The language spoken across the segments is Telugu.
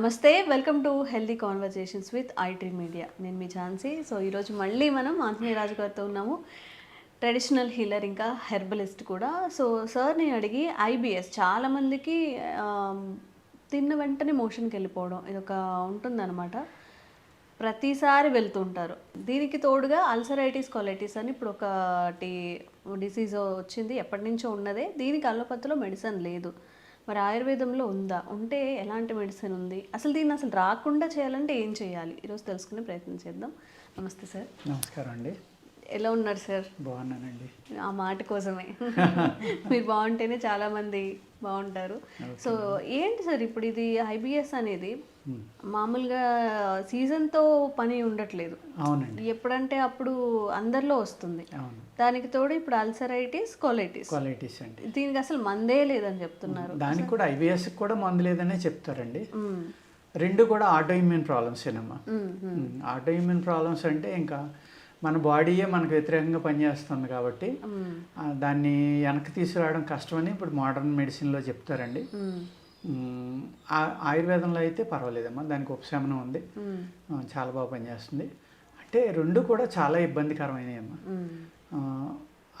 నమస్తే welcome to healthy conversations with IT media నేను మీ ఝాన్సీ. సో ఈరోజు మళ్ళీ మనం ఆంజనేయ రాజు గారితో ఉన్నాము. ట్రెడిషనల్ హీలర్ ఇంకా హెర్బలిస్ట్ కూడా. సో సార్ నేను అడిగి ఐబిఎస్ చాలామందికి తిన్న వెంటనే మోషన్కి వెళ్ళిపోవడం ఇది ఒక ఉంటుందన్నమాట. ప్రతిసారి వెళ్తుంటారు. దీనికి తోడుగా అల్సరైటిస్ కొలైటిస్ అని ఇప్పుడు ఒకటి డిసీజ్ వచ్చింది. ఎప్పటి నుంచో ఉన్నదే. దీనికి అల్లోపతిలో మెడిసిన్ లేదు. మరి ఆయుర్వేదంలో ఉందా? ఉంటే ఎలాంటి మెడిసిన్ ఉంది? అసలు దీన్ని అసలు రాకుండా చేయాలంటే ఏం చేయాలి? ఈరోజు తెలుసుకునే ప్రయత్నం చేద్దాం. నమస్తే సార్. నమస్కారం అండి. ఎలా ఉన్నారు సార్? బాగున్నానండి. ఆ మాట కోసమే. మీరు బాగుంటేనే చాలా మంది బాగుంటారు. సో ఏంటి సార్ ఇప్పుడు ఇది ఐబిఎస్ అనేది? మామూలుగా సీజన్తో పని ఉండట్లేదు. అవునండి. ఎప్పుడంటే అప్పుడు అందరిలో వస్తుంది. అవును. దానికి తోడు ఇప్పుడు అల్సరైటిస్ కొలైటిస్. క్వాలిటీస్ అండి. దీనికి అసలు మందే లేదని చెప్తున్నారు. దానికి కూడా ఐబిఎస్ కూడా మందు లేదనే చెప్తారండి. రెండు కూడా ఆటో ఇమ్యూన్ ప్రాబ్లమ్స్ ఏనమ్మా మ్మ్. ఆటో ఇమ్యూన్ ప్రాబ్లమ్స్ అంటే ఇంకా మన బాడీయే మనకు వ్యతిరేకంగా పనిచేస్తుంది కాబట్టి దాన్ని వెనక్కి తీసుకురావడం కష్టమని ఇప్పుడు మోడర్న్ మెడిసిన్లో చెప్తారండి. ఆయుర్వేదంలో అయితే పర్వాలేదమ్మా దానికి ఉపశమనం ఉంది. చాలా బాగా పనిచేస్తుంది. అంటే రెండు కూడా చాలా ఇబ్బందికరమైనవి.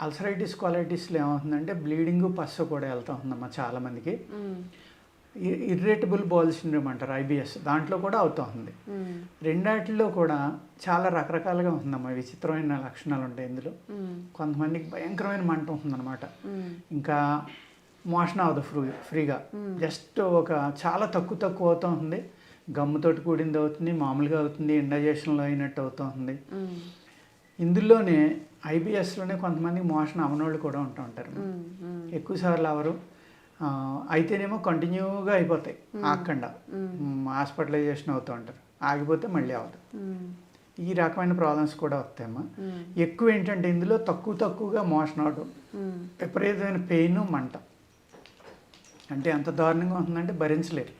అల్సరైటిస్ క్వాలిటీస్లో ఏమవుతుందంటే బ్లీడింగ్ పస్సు కూడా వెళ్తా ఉందమ్మా చాలామందికి. ఇర్రేటబుల్ బాల్ సిండ్రోమ్ అంటారు ఐబిఎస్ దాంట్లో కూడా అవుతా ఉంది మ్మ్. రెండాటిల్లో కూడా చాలా రకరకాలుగా ఉందమ్మా విచిత్రమైన లక్షణాలు ఉంటాయి ఇందులో. కొంతమందికి భయంకరమైన మంట ఉంటుందన్నమాట. ఇంకా మోషన్ అవ్వదు ఫ్రీ ఫ్రీగా జస్ట్ ఒక చాలా తక్కువ తక్కువ అవుతూ ఉంది గమ్ముతోటి కూడింది అవుతుంది మామూలుగా అవుతుంది ఇండైజేషన్లో అయినట్టు అవుతూ ఉంది మ్మ్. ఇందులోనే ఐబిఎస్లోనే కొంతమంది మోషన్ అవనోళ్ళు కూడా ఉంటూ ఉంటారు మ్మ్. మ్మ్. ఎక్కువ సార్లు అవరు ఆ, అయితేనేమో కంటిన్యూగా అయిపోతాయి ఆగకుండా హాస్పిటలైజేషన్ అవుతూ ఉంటారు ఆగిపోతే మళ్ళీ అవ్వదు. ఈ రకమైన ప్రాబ్లమ్స్ కూడా వస్తాయమ్మా మ్మ్. ఎక్కువ ఏంటంటే ఇందులో తక్కువ తక్కువగా మోషన్ అవడం. విపరీతమైన పెయిన్ మంట అంటే ఎంత దారుణంగా ఉంటుందంటే భరించలేరు.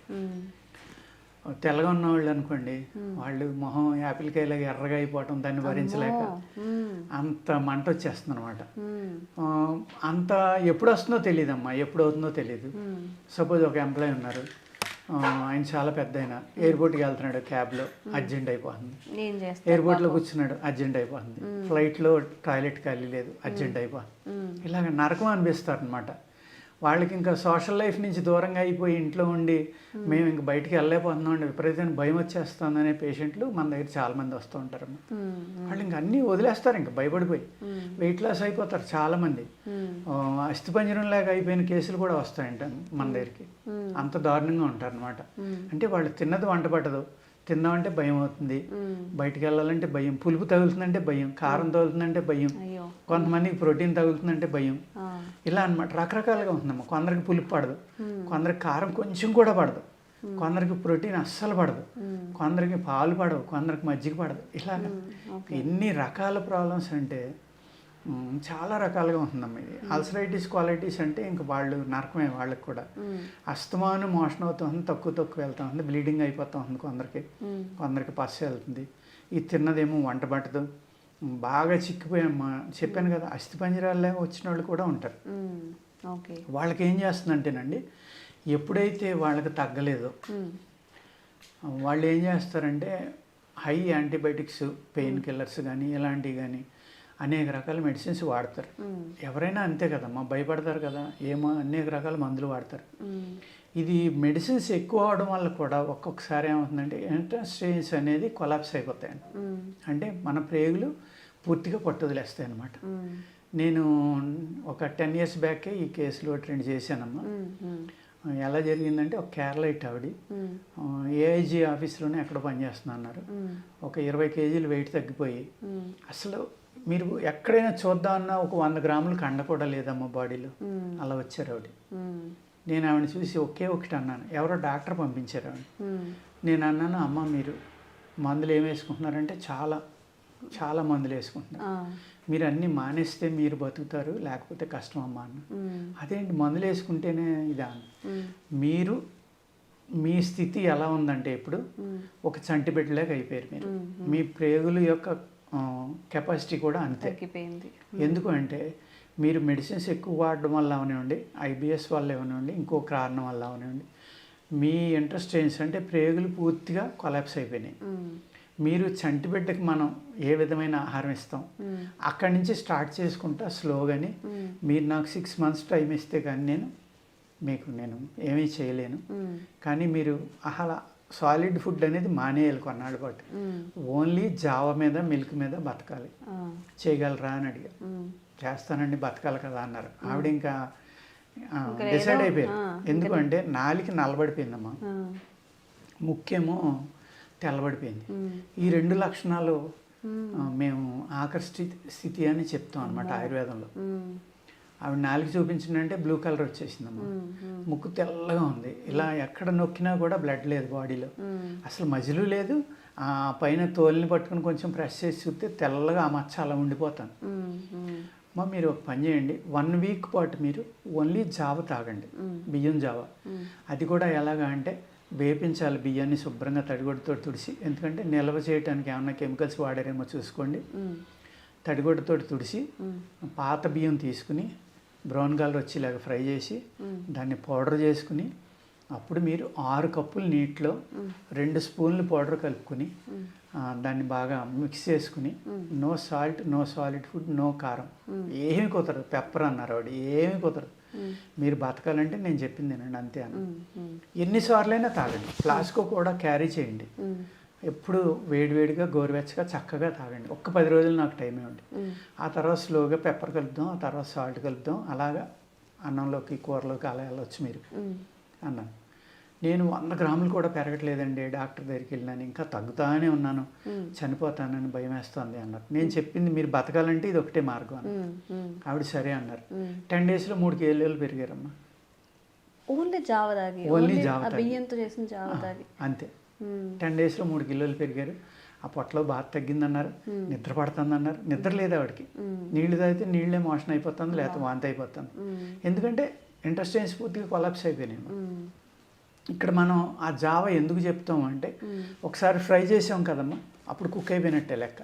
తెల్లగా ఉన్న వాళ్ళు అనుకోండి వాళ్ళు మొహం యాపిల్కాయలాగా ఎర్రగా అయిపోవటం దాన్ని భరించలేక. అంత మంట వచ్చేస్తుంది అనమాట. అంత ఎప్పుడు వస్తుందో తెలియదమ్మా ఎప్పుడు అవుతుందో తెలియదు. సపోజ్ ఒక ఎంప్లాయీ ఉన్నారు ఆయన చాలా పెద్ద ఆయన ఎయిర్పోర్ట్కి వెళ్తున్నాడు క్యాబ్లో అర్జెంట్ అయిపోతుంది. ఎయిర్పోర్ట్లో కూర్చున్నాడు అర్జెంట్ అయిపోతుంది. ఫ్లైట్లో టాయిలెట్ ఖాళీ లేదు అర్జెంట్ అయిపోతుంది. ఇలాగ నరకం అనిపిస్తారు అనమాట వాళ్ళకి ఇంకా సోషల్ లైఫ్ నుంచి దూరంగా అయిపోయి ఇంట్లో ఉండి మేము. ఇంక బయటికి వెళ్ళలేకపోతున్నాం అండి. విపరీతమైన భయం వచ్చేస్తుందనే పేషెంట్లు మన దగ్గర చాలా మంది వస్తూ ఉంటారు. వాళ్ళు ఇంక అన్నీ వదిలేస్తారు ఇంకా భయపడిపోయి. వెయిట్ లాస్ అయిపోతారు చాలామంది. అస్థిపంజరం లాగా అయిపోయిన కేసులు కూడా వస్తాయంట మన దగ్గరికి. అంత దారుణంగా ఉంటారు అనమాట. అంటే వాళ్ళు తిన్నది వంట పట్టదు. తిన్నామంటే భయం అవుతుంది. బయటికి వెళ్ళాలంటే భయం. పులుపు తగులుతుందంటే భయం. కారం తగులుతుందంటే భయం. కొంతమందికి ప్రోటీన్ తగులుతుందంటే భయం. ఇలా అన్నమాట. రకరకాలుగా ఉందమ్మా కొందరికి పులుపు పడదు. కొందరికి కారం కొంచెం కూడా పడదు. కొందరికి ప్రోటీన్ అస్సలు పడదు. కొందరికి పాలు పడవు. కొందరికి మజ్జిగ పడదు. ఇలాగ ఓకే. ఎన్ని రకాల ప్రాబ్లమ్స్ అంటే చాలా రకాలుగా ఉంటుందమ్మా ఇది. అల్సరైటిస్ క్వాలిటీస్ అంటే ఇంక వాళ్ళు నరకమే వాళ్ళకి కూడా. అస్తమాను మోషన్ అవుతుంది తక్కువ తక్కువ వెళ్తా ఉంది బ్లీడింగ్ అయిపోతూ ఉంది కొందరికి. కొందరికి పస్సు వెళ్తుంది. ఈ తిన్నదేమో వంట పట్టదు. బాగా చిక్కిపోయామ్మా చెప్పాను కదా అస్థిపంజరాల్లో వచ్చిన వాళ్ళు కూడా ఉంటారు వాళ్ళకి ఏం చేస్తుందంటేనండి ఎప్పుడైతే వాళ్ళకి తగ్గలేదో. వాళ్ళు ఏం చేస్తారంటే హై యాంటీబయాటిక్స్ పెయిన్ కిల్లర్స్ కానీ ఇలాంటివి కానీ అనేక రకాల మెడిసిన్స్ వాడతారు. ఎవరైనా అంతే కదమ్మా భయపడతారు కదా ఏమో అనేక రకాల మందులు వాడతారు. ఇది మెడిసిన్స్ ఎక్కువ అవడం వల్ల కూడా ఒక్కొక్కసారి ఏమవుతుందంటే ఇంటర్స్టేన్స్ అనేది కొలాప్స్ అయిపోతాయండి. అంటే మన ప్రేగులు పూర్తిగా పట్టుదలేస్తాయి అన్నమాట మ్మ్. నేను ఒక టెన్ ఇయర్స్ బ్యాకే ఈ కేసులో ట్రెండ్ చేశానమ్మా మ్మ్. మ్మ్. ఎలా జరిగిందంటే ఒక కేరళైట్ ఆవిడ. ఏఐజీ ఆఫీస్లోనే ఎక్కడ పనిచేస్తున్నా అన్నారు. ఒక ఇరవై కేజీలు వెయిట్ తగ్గిపోయి. అసలు మీరు ఎక్కడైనా చూద్దామన్నా ఒక వంద గ్రాములు కండ కూడా లేదమ్మా బాడీలో. అలా వచ్చారు ఆవిడ. నేను ఆవిడ చూసి ఒకే ఒకటి అన్నాను ఎవరో డాక్టర్ పంపించారు ఆవిడ. నేను అన్నాను అమ్మ మీరు మందులు ఏం వేసుకుంటున్నారంటే చాలా చాలా మందులు వేసుకుంటున్నారు. మీరు అన్నీ మానేస్తే మీరు బతుకుతారు లేకపోతే కష్టం అమ్మా అన్న. అదేంటి మందులు వేసుకుంటేనే ఇదా. మీరు మీ స్థితి ఎలా ఉందంటే ఇప్పుడు. ఒక చంటి బిడ్డలాగా అయిపోయారు మీరు. మీ ప్రేగుల యొక్క కెపాసిటీ కూడా అంతే ఎందుకు అంటే మీరు మెడిసిన్స్ ఎక్కువ వాడడం వల్ల అవనివ్వండి ఐబిఎస్ వల్ల అవనివ్వండి ఇంకో కారణం వల్ల అవనివ్వండి మీ ఇంట్రెస్ట్ ఏంటంటే ప్రేగులు పూర్తిగా కొలాప్స్ అయిపోయినాయి. మీరు చంటి బిడ్డకి మనం ఏ విధమైన ఆహారం ఇస్తాం. అక్కడి నుంచి స్టార్ట్ చేసుకుంటా స్లోగాని. మీరు నాకు సిక్స్ మంత్స్ టైం ఇస్తే కానీ నేను మీకు నేను ఏమీ చేయలేను. కానీ మీరు అలా సాలిడ్ ఫుడ్ అనేది మానేయాలి కొన్నాళ్ళ పాటు. ఓన్లీ జావ మీద మిల్క్ మీద బతకాలి. చేయగలరా అని అడిగారు. చేస్తానండి బతకాలి కదా అన్నారు ఆవిడ ఇంకా డిసైడ్ అయిపోయారు ఎందుకంటే నాలికి నలబడిపోయిందమ్మా. ముఖ్యము తెల్లబడిపోయింది. ఈ రెండు లక్షణాలు మ్మ్. ఆ, మేము ఆఖరి స్థితి అని చెప్తాం అనమాట ఆయుర్వేదంలో. ఆవిడ నాలుగు చూపించిందంటే బ్లూ కలర్ వచ్చేసిందమ్మా మ్మ్. మ్మ్. ముక్కు తెల్లగా ఉంది ఇలా ఎక్కడ నొక్కినా కూడా బ్లడ్ లేదు బాడీలో. అసలు మజిలు లేదు ఆ పైన తోలుని పట్టుకుని కొంచెం ప్రెస్ చేసి చూస్తే తెల్లగా ఆ మచ్చ అలా ఉండిపోతాను. మా మీరు ఒక పని చేయండి వన్ వీక్ పాటు మీరు ఓన్లీ జావ తాగండి. బియ్యం జావ. అది కూడా ఎలాగా అంటే వేపించాలి బియ్యాన్ని శుభ్రంగా తడిగొడ్డతో తుడిసి ఎందుకంటే నిల్వ చేయడానికి ఏమైనా కెమికల్స్ వాడారేమో చూసుకోండి. తడిగొడ్డతో తుడిసి మ్మ్. పాత బియ్యం తీసుకుని బ్రౌన్ కలర్ వచ్చేలాగా ఫ్రై చేసి. దాన్ని పౌడర్ చేసుకుని అప్పుడు మీరు ఆరు కప్పులు నీటిలో. రెండు స్పూన్లు పౌడర్ కలుపుకుని దాన్ని బాగా మిక్స్ చేసుకుని. No salt no solid food no కారం. ఏమి కుదరదు పెప్పర్ అన్నారు ఆవిడ ఏమి కుదరదు. మీరు బతకాలంటే నేను చెప్పింది తినండి అంతే అన్న మ్మ్. మ్మ్. ఎన్నిసార్లైనా తాగండి ఫ్లాస్కో కూడా క్యారీ చేయండి. ఎప్పుడు వేడివేడిగా గోరువెచ్చగా చక్కగా తాగండి ఒక్క పది రోజులు నాకు టైం ఇవ్వండి. ఆ తర్వాత స్లోగా పెప్పర్ కలుపుదాం ఆ తర్వాత సాల్ట్ కలుపుదాం అలాగా అన్నంలోకి కూరలోకి అలా వెళ్ళొచ్చు మీరు. అన్నాను నేను వంద గ్రాములు కూడా పెరగట్లేదండి డాక్టర్ దగ్గరికి వెళ్ళినాను ఇంకా తగ్గుతానే ఉన్నాను. చనిపోతానని భయం వేస్తుంది అన్నారు నేను చెప్పింది మీరు బతకాలంటే ఇది ఒకటే మార్గం అన్నారు. మ్మ్. ఆవిడ సరే అన్నారు. టెన్ డేస్లో మూడు కేజీలు పెరిగారమ్మా ఓన్లీ జావ తాగి ఓన్లీ ఓన్లీ జావ ఆ తాగి. బియ్యంతో చేసిన జావ తాగి అంతే. టెన్ డేస్లో మూడు కిలోలు పెరిగారు ఆ పొట్టలో బాగా తగ్గిందన్నారు. నిద్ర పడుతుందన్నారు నిద్ర లేదు ఆవిడకి. నీళ్ళు తాగితే నీళ్ళే మోషన్ అయిపోతుంది లేకపోతే వాంతి అయిపోతుంది. ఎందుకంటే ఇంటెస్టైన్స్ పూర్తిగా కొలాప్స్ అయిపోయినాయి. ఇక్కడ మనం ఆ జావ ఎందుకు చెప్తాం అంటే. ఒకసారి ఫ్రై చేసాం కదమ్మా అప్పుడు కుక్ అయిపోయినట్టే లెక్క.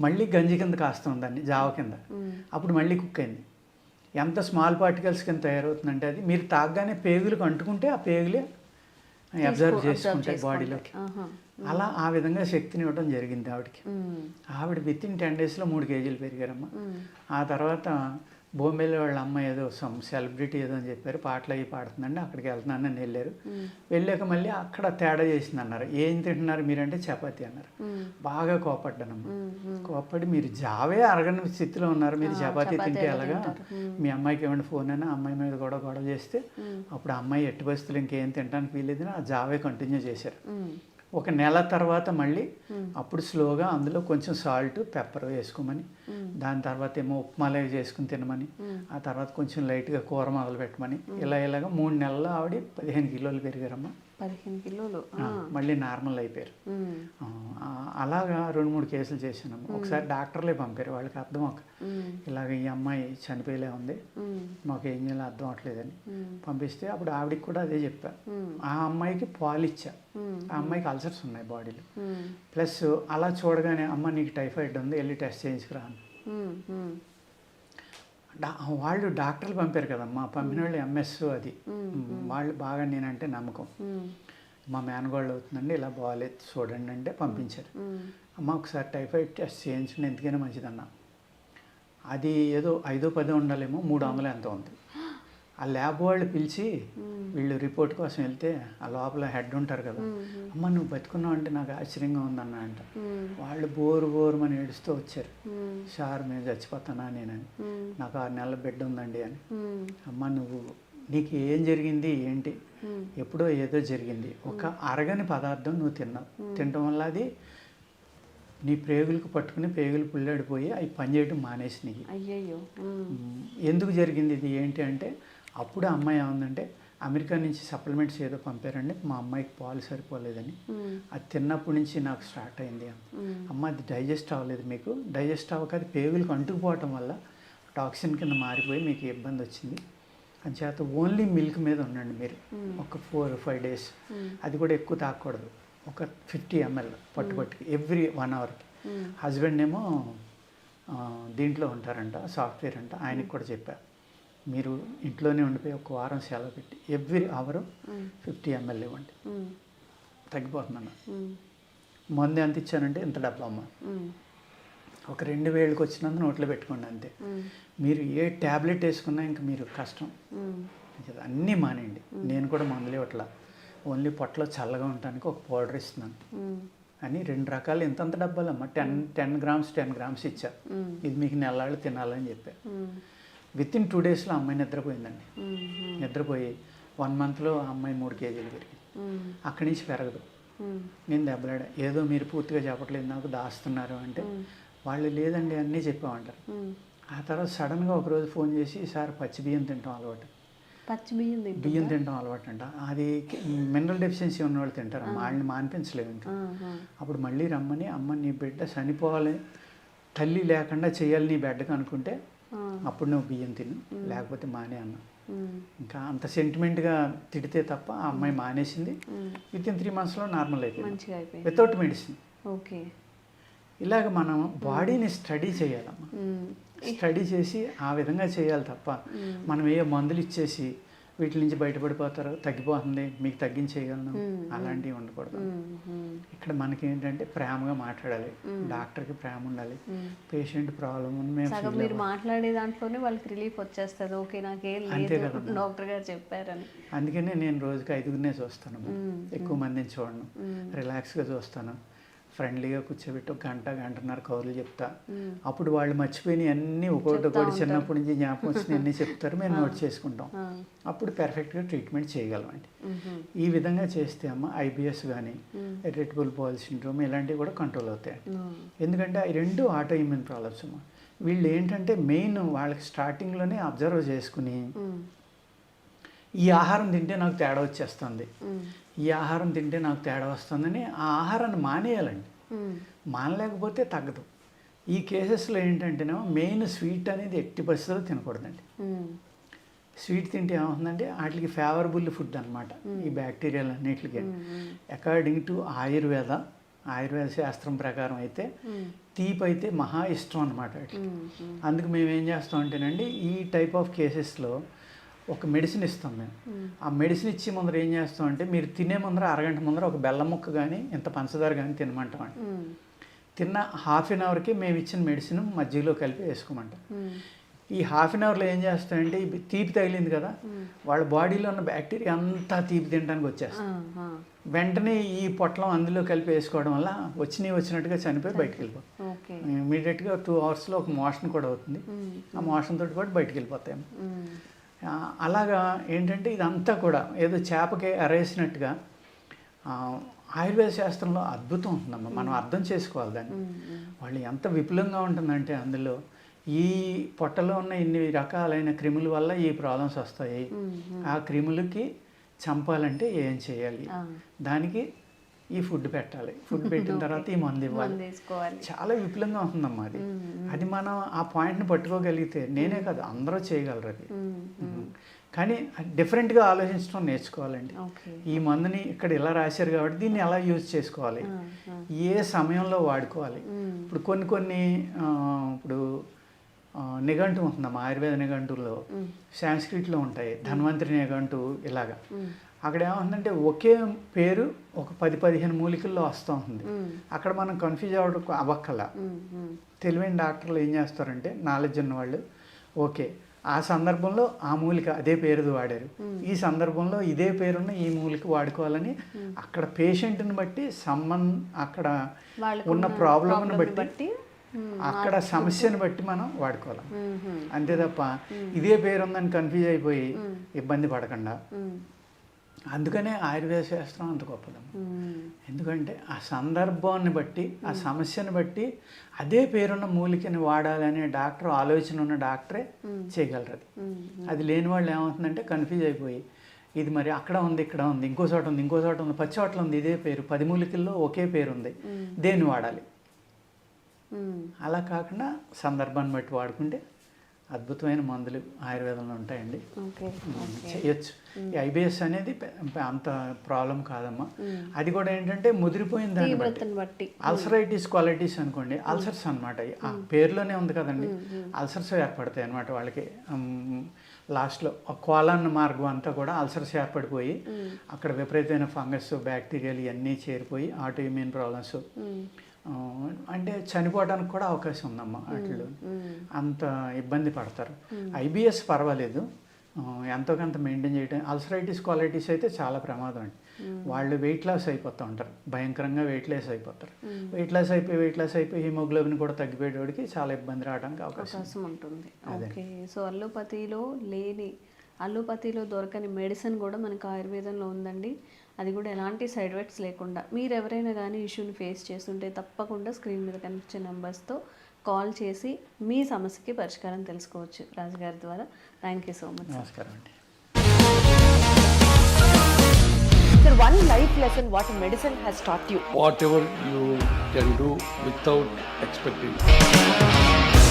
మళ్ళీ గంజి కింద కాస్తాం దాన్ని జావ కింద. అప్పుడు మళ్ళీ కుక్ అయింది ఎంత స్మాల్ పార్టికల్స్ కింద తయారవుతుందంటే అది మీరు తాగగానే పేగులకు అంటుకుంటే ఆ పేగులే అబ్జర్వ్ చేసుకుంటాయి బాడీలోకి. అలా ఆ విధంగా శక్తిని ఇవ్వడం జరిగింది ఆవిడకి. ఆవిడ విత్ ఇన్ టెన్ డేస్లో మూడు కేజీలు పెరిగారమ్మ మ్మ్. ఆ తర్వాత బొంబేలో వాళ్ళ అమ్మ ఏదో సమ్ సెలబ్రిటీ ఏదో అని చెప్పారు పాటలు అవి పాడుతుందండి అక్కడికి వెళ్తున్నానని వెళ్ళారు. వెళ్ళాక మళ్ళీ అక్కడ తేడా చేసింది అన్నారు ఏం తింటున్నారు మీరంటే చపాతి అన్నారు. బాగా కోపడ్డానమ్మ మ్మ్. మ్మ్. కోపడి మీరు జావే అరగని స్థితిలో ఉన్నారు మీరు చపాతీ తింటే ఎలా ఎలాగా. మీ అమ్మాయికి ఏమైనా ఫోన్ అయినా అమ్మాయి మీద కూడా గొడవ చేస్తే. అప్పుడు అమ్మాయి ఎట్టి పరిస్థితులు ఇంకేం తినడానికి వీలేదని ఆ జావే కంటిన్యూ చేశారు. ఒక నెల తర్వాత మళ్ళీ. అప్పుడు స్లోగా అందులో కొంచెం సాల్ట్ పెప్పర్ వేసుకోమని. దాని తర్వాత ఏమో ఉప్మాలే చేసుకుని తినమని. ఆ తర్వాత కొంచెం లైట్గా కూర మొదలు పెట్టమని ఇలా ఇలాగా మూడు నెలల్లో ఆవిడ పదిహేను కిలోలు పెరిగారమ్మా పదిహేను కిలోలు. మళ్ళీ నార్మల్ అయిపోయారు. అలాగా రెండు మూడు కేసులు చేశానమ్మా ఒకసారి డాక్టర్లే పంపారు వాళ్ళకి అర్థం ఒక. ఇలాగ ఈ అమ్మాయి చనిపోయేలే ఉంది. మాకు ఏం చేయాలో అర్థం అవట్లేదని. పంపిస్తే అప్పుడు ఆవిడకి కూడా అదే చెప్పా. ఆ అమ్మాయికి పాలు ఇచ్చా. ఆ అమ్మాయికి అల్సర్స్ ఉన్నాయి బాడీలో. ప్లస్ అలా చూడగానే అమ్మ నీకు టైఫాయిడ్ ఉంది వెళ్ళి టెస్ట్ చేయించుకురా వాళ్ళు డాక్టర్లు పంపారు కదమ్మా పంపిన వాళ్ళు ఎంఎస్ అది. వాళ్ళు బాగా నేనంటే నమ్మకం మ్మ్. మా మేనగోళ్ళు అవుతుందండి ఇలా బాగాలేదు చూడండి అంటే పంపించారు మ్మ్. అమ్మ ఒకసారి టైఫాయిడ్ టెస్ట్ చేయించండి ఎందుకైనా మంచిదన్నా అది ఏదో ఐదో పదో ఉండాలేమో మూడు వందలు ఎంత ఉంది ఆ ల్యాబ్ వాళ్ళు పిలిచి. వీళ్ళు రిపోర్ట్ కోసం వెళ్తే ఆ లోపల హెడ్ ఉంటారు కదా. మ్మ్. అమ్మ నువ్వు బతుకున్నావు అంటే నాకు ఆశ్చర్యంగా ఉందన్న అంట. వాళ్ళు బోరు బోరు అని ఏడుస్తూ వచ్చారు. సార్ మేము చచ్చిపోతానా నేనని. నాకు ఆరు నెలల బిడ్డ ఉందండి అని. మ్మ్. అమ్మ నువ్వు నీకు ఏం జరిగింది ఏంటి. ఎప్పుడో ఏదో జరిగింది. ఒక అరగని పదార్థం నువ్వు తిన్నావు. తినటం వల్ల అది నీ ప్రేగులకు పట్టుకుని ప్రేగులు పుల్లాడిపోయి అవి పనిచేయడం మానేసినాయి. అయ్యయ్యో. ఎందుకు జరిగింది ఇది? ఏంటి? అంటే అప్పుడు అమ్మాయి ఏముందంటే అమెరికా నుంచి సప్లిమెంట్స్ ఏదో పంపారండి మా అమ్మాయికి పాలు సరిపోలేదని. అది తిన్నప్పటి నుంచి నాకు స్టార్ట్ అయింది. అమ్మ అది డైజెస్ట్ అవ్వలేదు మీకు. డైజెస్ట్ అవ్వక అది పేగులకు అంటుకుపోవటం వల్ల టాక్సిన్ కింద మారిపోయి మీకు ఇబ్బంది వచ్చింది. అంచేత ఓన్లీ మిల్క్ మీద ఉండండి మీరు. ఒక ఫోర్ ఫైవ్ డేస్. అది కూడా ఎక్కువ తాగకూడదు ఒక ఫిఫ్టీ ఎంఎల్ పట్టు పట్టుకి ఎవ్రీ వన్ అవర్కి. హస్బెండ్ ఏమో దీంట్లో ఉంటారంట సాఫ్ట్వేర్ అంట ఆయనకి కూడా చెప్పా. మీరు ఇంట్లోనే ఉండిపోయి ఒక వారం సెలవు పెట్టి ఎవ్రీ అవర్. ఫిఫ్టీ ఎంఎల్ ఇవ్వండి. మ్మ్. మందు ఎంత ఇచ్చానంటే ఇంత డబ్బా అమ్మ మ్మ్. ఒక రెండు వేలకు వచ్చినంత నోట్లో పెట్టుకోండి అంతే. మీరు ఏ ట్యాబ్లెట్ వేసుకున్నా ఇంకా మీరు కష్టం. అన్నీ మానేయండి. నేను కూడా మందులు ఇవ్వట్లా. ఓన్లీ పొట్టలో చల్లగా ఉండటానికి ఒక పౌడర్ ఇస్తున్నాను. అని రెండు రకాలు ఇంతంత డబ్బాలమ్మ. Ten ten grams ten grams ఇచ్చా. ఇది మీకు నెలలు తినాలని చెప్పా. మ్మ్. విత్ ఇన్ టూ డేస్లో అమ్మాయి నిద్రపోయిందండి. నిద్రపోయి వన్ మంత్లో ఆ అమ్మాయి మూడు కేజీలు పెరిగింది. అక్కడి నుంచి పెరగదు. నేను దెబ్బలాడా ఏదో మీరు పూర్తిగా చెప్పట్లేదు నాకు దాస్తున్నారు అంటే వాళ్ళు లేదండి అన్నీ చెప్పామంటారు. ఆ తర్వాత సడన్గా ఒకరోజు ఫోన్ చేసి సార్ పచ్చి బియ్యం తింటాం అలవాటు పచ్చి బియ్యం? బియ్యం తినడం అలవాటు అంట అది మినరల్ డెఫిషియన్సీ ఉన్న వాళ్ళు తింటారు వాళ్ళని మానిపించలేము ఇంకా. అప్పుడు మళ్ళీ రమ్మని అమ్మ నీ బిడ్డ చనిపోవాలి తల్లి లేకుండా చేయాలి నీ బిడ్డకు అనుకుంటే. అప్పుడు నువ్వు బియ్యం తిను లేకపోతే మానే అన్న. ఇంకా అంత సెంటిమెంట్గా తిడితే తప్ప ఆ అమ్మాయి మానేసింది. విత్ ఇన్ త్రీ మంత్స్లో నార్మల్ అయిపోయింది. Without medicine. ఓకే. ఇలాగ మనం బాడీని స్టడీ చేయాలమ్మా. మ్మ్. స్టడీ చేసి ఆ విధంగా చేయాలి తప్ప. మనం ఏ మందులు ఇచ్చేసి వీటి నుంచి బయటపడిపోతారు తగ్గిపోతుంది మీకు తగ్గించేయగలను. అలాంటివి ఉండకూడదు. ఇక్కడ మనకి ఏంటంటే ప్రేమగా మాట్లాడాలి డాక్టర్కి ప్రేమ ఉండాలి. పేషెంట్ ప్రాబ్లం మీరు. మాట్లాడే దాంట్లోనే వాళ్ళకి రిలీఫ్ వచ్చేస్తుంది ఓకే నాకేం లేదు కదమ్మా. డాక్టర్ గారు చెప్పారని అందుకనే నేను రోజుకి ఐదుగురినే చూస్తాను. ఎక్కువ మందిని చూడను. రిలాక్స్గా చూస్తాను ఫ్రెండ్లీగా కూర్చోబెట్టి ఒక గంట గంటన్నర కౌరులు చెప్తా. అప్పుడు వాళ్ళు మర్చిపోయిన అన్నీ ఒకటి ఉంటారు. చిన్నప్పటి నుంచి జ్ఞాపకం వచ్చిన అన్నీ చెప్తారు మేము నోట్ చేసుకుంటాం. అప్పుడు పెర్ఫెక్ట్గా ట్రీట్మెంట్ చేయగలమండి మ్మ్. ఈ విధంగా చేస్తే అమ్మ ఐబిఎస్ కానీ. ఇరిటబుల్ బాల్ సిండ్రోమ్ ఇలాంటివి కూడా కంట్రోల్ అవుతాయి. ఎందుకంటే ఈ రెండు ఆటో ఇమ్యూన్ ప్రాబ్లమ్స్ అమ్మ వీళ్ళు ఏంటంటే మెయిన్ వాళ్ళకి స్టార్టింగ్లోనే అబ్జర్వ్ చేసుకుని. ఈ ఆహారం తింటే నాకు తేడా వచ్చేస్తుంది. ఈ ఆహారం తింటే నాకు తేడా వస్తుందని ఆ ఆహారాన్ని మానేయాలండి. మానలేకపోతే తగ్గదు ఈ కేసెస్లో ఏంటంటేనేమో మెయిన్ స్వీట్ అనేది ఎట్టి పరిస్థితుల్లో తినకూడదండి. స్వీట్ తింటే ఏమవుతుందంటే వాటికి ఫేవరబుల్ ఫుడ్ అనమాట ఈ బ్యాక్టీరియాలు అన్నిటికీ. అకార్డింగ్ టు ఆయుర్వేద ఆయుర్వేద శాస్త్రం ప్రకారం అయితే. తీపి అయితే మహా ఇష్టం అనమాట వాటికి. అందుకు మేము ఏం చేస్తాం అంటేనండి ఈ టైప్ ఆఫ్ కేసెస్లో ఒక మెడిసిన్ ఇస్తాం మేము. ఆ మెడిసిన్ ఇచ్చి ముందర ఏం చేస్తాం అంటే మీరు తినే ముందర అరగంట ముందర ఒక బెల్లం ముక్క కానీ ఇంత పంచదార కానీ తినమంటాం అండి మ్మ్. తిన్న హాఫ్ అన్ అవర్కి మేము ఇచ్చిన మెడిసిన్ మజ్జిగలో కలిపి వేసుకోమంటాం. ఈ హాఫ్ అన్ అవర్లో ఏం చేస్తామంటే ఈ తీపి తగిలింది కదా వాళ్ళ బాడీలో ఉన్న బ్యాక్టీరియా అంతా తీపి తినడానికి. ఆ. వెంటనే ఈ పొట్లం అందులో కలిపి వేసుకోవడం వల్ల వచ్చినవి వచ్చినట్టుగా చనిపోయి బయటికి వెళ్ళిపోతాం ఇమీడియట్గా టూ అవర్స్లో ఒక మోషన్ కూడా అవుతుంది. ఆ మోషన్ తోటి కూడా బయటికి వెళ్ళిపోతాయి అలాగా ఏంటంటే ఇదంతా కూడా ఏదో చేపకి అరేసినట్టుగా ఆయుర్వేద శాస్త్రంలో అద్భుతం ఉంటుందమ్మా మనం అర్థం చేసుకోవాలి దాన్ని. వాళ్ళు ఎంత విపులంగా ఉంటుందంటే అందులో ఈ పొట్టలో ఉన్న ఇన్ని రకాలైన క్రిముల వల్ల ఈ ప్రాబ్లమ్స్ వస్తాయి. ఆ క్రిములకి చంపాలంటే ఏం చేయాలి. దానికి ఈ ఫుడ్ పెట్టాలి. ఫుడ్ పెట్టిన తర్వాత ఈ మందు ఇవ్వాలి. చాలా విపులంగా ఉంటుందమ్మా అది. అది మనం ఆ పాయింట్ని పట్టుకోగలిగితే నేనే కాదు అందరూ చేయగలరు అది. కానీ డిఫరెంట్గా ఆలోచించడం నేర్చుకోవాలండి. ఈ మందుని ఇక్కడ ఇలా రాశారు కాబట్టి దీన్ని ఎలా యూజ్ చేసుకోవాలి. ఏ సమయంలో వాడుకోవాలి. ఇప్పుడు కొన్ని కొన్ని ఇప్పుడు నిఘంటు ఉంటుందమ్మా ఆయుర్వేద నిఘంటులో. సాంస్క్రిట్లో ఉంటాయి. ధన్వంతరి నిఘంటు ఇలాగా. అక్కడ ఏమవుతుందంటే ఒకే పేరు ఒక పది పదిహేను మూలికల్లో వస్తూ ఉంటుంది మ్మ్. అక్కడ మనం కన్ఫ్యూజ్ అవ్వడం అవ్వక్కల. తెలివైన డాక్టర్లు ఏం చేస్తారంటే నాలెడ్జ్ ఉన్న వాళ్ళు ఓకే ఆ సందర్భంలో ఆ మూలిక అదే పేరుది వాడారు ఈ సందర్భంలో ఇదే పేరున్న ఈ మూలిక వాడుకోవాలని అక్కడ పేషెంట్ని బట్టి సంబంధ అక్కడ ఉన్న ఉన్న ప్రాబ్లమ్ని problem ని బట్టి. అక్కడ సమస్యను బట్టి మనం వాడుకోవాలి. అంతే తప్ప ఇదే పేరు ఉందని కన్ఫ్యూజ్ అయిపోయి ఇబ్బంది పడకుండా. అందుకనే ఆయుర్వేద శాస్త్రం అంత గొప్పదమ్మ మ్మ్. ఎందుకంటే ఆ సందర్భాన్ని బట్టి ఆ సమస్యను బట్టి అదే పేరున్న మూలికని వాడాలనే డాక్టర్ ఆలోచన ఉన్న డాక్టరే చేయగలరు అది లేని వాళ్ళు ఏమవుతుందంటే కన్ఫ్యూజ్ అయిపోయి ఇది మరి అక్కడ ఉంది ఇక్కడ ఉంది ఇంకో చోట ఉంది ఇంకో చోట ఉంది పచ్చి చోట్ల ఉంది ఇదే పేరు పది మూలికల్లో ఒకే పేరు ఉంది. దేన్ని వాడాలి. అలా కాకుండా సందర్భాన్ని బట్టి వాడుకుంటే అద్భుతమైన మందులు ఆయుర్వేదంలో ఉంటాయండి. చేయొచ్చు. ఈ ఐబిఎస్ అనేది అంత ప్రాబ్లం కాదమ్మా. అది కూడా ఏంటంటే ముదిరిపోయిన దాన్ని బట్టి. అల్సరైటిస్ క్వాలిటీస్ అనుకోండి అల్సర్స్ అనమాట ఆ పేరులోనే ఉంది కదండి. అల్సర్స్ ఏర్పడతాయి అనమాట వాళ్ళకి. లాస్ట్లో కోలాన్న మార్గం అంతా కూడా అల్సర్స్ ఏర్పడిపోయి అక్కడ విపరీతమైన ఫంగస్ బ్యాక్టీరియాలు ఇవన్నీ చేరిపోయి ఆటో ఇమ్యూన్ ప్రాబ్లమ్స్ అంటే చనిపోవడానికి కూడా అవకాశం ఉందమ్మా వాటిలో అంత ఇబ్బంది పడతారు. ఐబిఎస్ పర్వాలేదు. ఎంతో కొంత మెయింటైన్ చేయడం అల్సరైటిస్ క్వాలిటీస్ అయితే చాలా ప్రమాదం అండి. వాళ్ళు వెయిట్ లాస్ అయిపోతూ ఉంటారు. భయంకరంగా వెయిట్ లాస్ అయిపోతారు. వెయిట్ లాస్ అయిపోయి వెయిట్ లాస్ అయిపోయి హిమోగ్లోబిన్ కూడా తగ్గిపోయేవాడికి చాలా ఇబ్బంది రావడానికి అవకాశం ఉంటుంది. ఓకే. సో అల్లోపతిలో లేని అల్లోపతిలో దొరకని మెడిసిన్ కూడా మనకు ఆయుర్వేదంలో ఉందండి. అది కూడా ఎలాంటి సైడ్ ఎఫెక్ట్స్ లేకుండా. మీరు ఎవరైనా కానీ ఇష్యూని ఫేస్ చేస్తుంటే తప్పకుండా స్క్రీన్ మీద కనిపించే నెంబర్స్తో కాల్ చేసి మీ సమస్యకి పరిష్కారం తెలుసుకోవచ్చు రాజుగారి ద్వారా. Thank you so much. నమస్కారం అండి. Sir, one life lesson what medicine has taught you. whatever you can do without expecting.